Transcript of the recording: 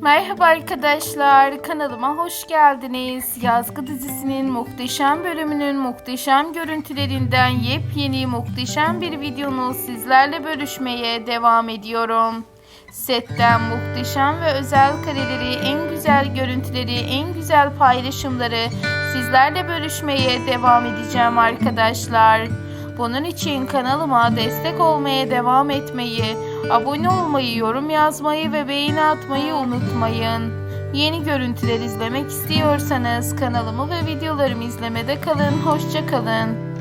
Merhaba arkadaşlar, kanalıma hoş geldiniz. Yazgı dizisinin muhteşem bölümünün muhteşem görüntülerinden yepyeni muhteşem bir videonu sizlerle bölüşmeye devam ediyorum. Setten muhteşem ve özel kareleri, en güzel görüntüleri, en güzel paylaşımları sizlerle bölüşmeye devam edeceğim arkadaşlar. Bunun için kanalıma destek olmaya devam etmeyi, abone olmayı, yorum yazmayı ve beğeni atmayı unutmayın. Yeni görüntüler izlemek istiyorsanız kanalımı ve videolarımı izlemede kalın. Hoşça kalın.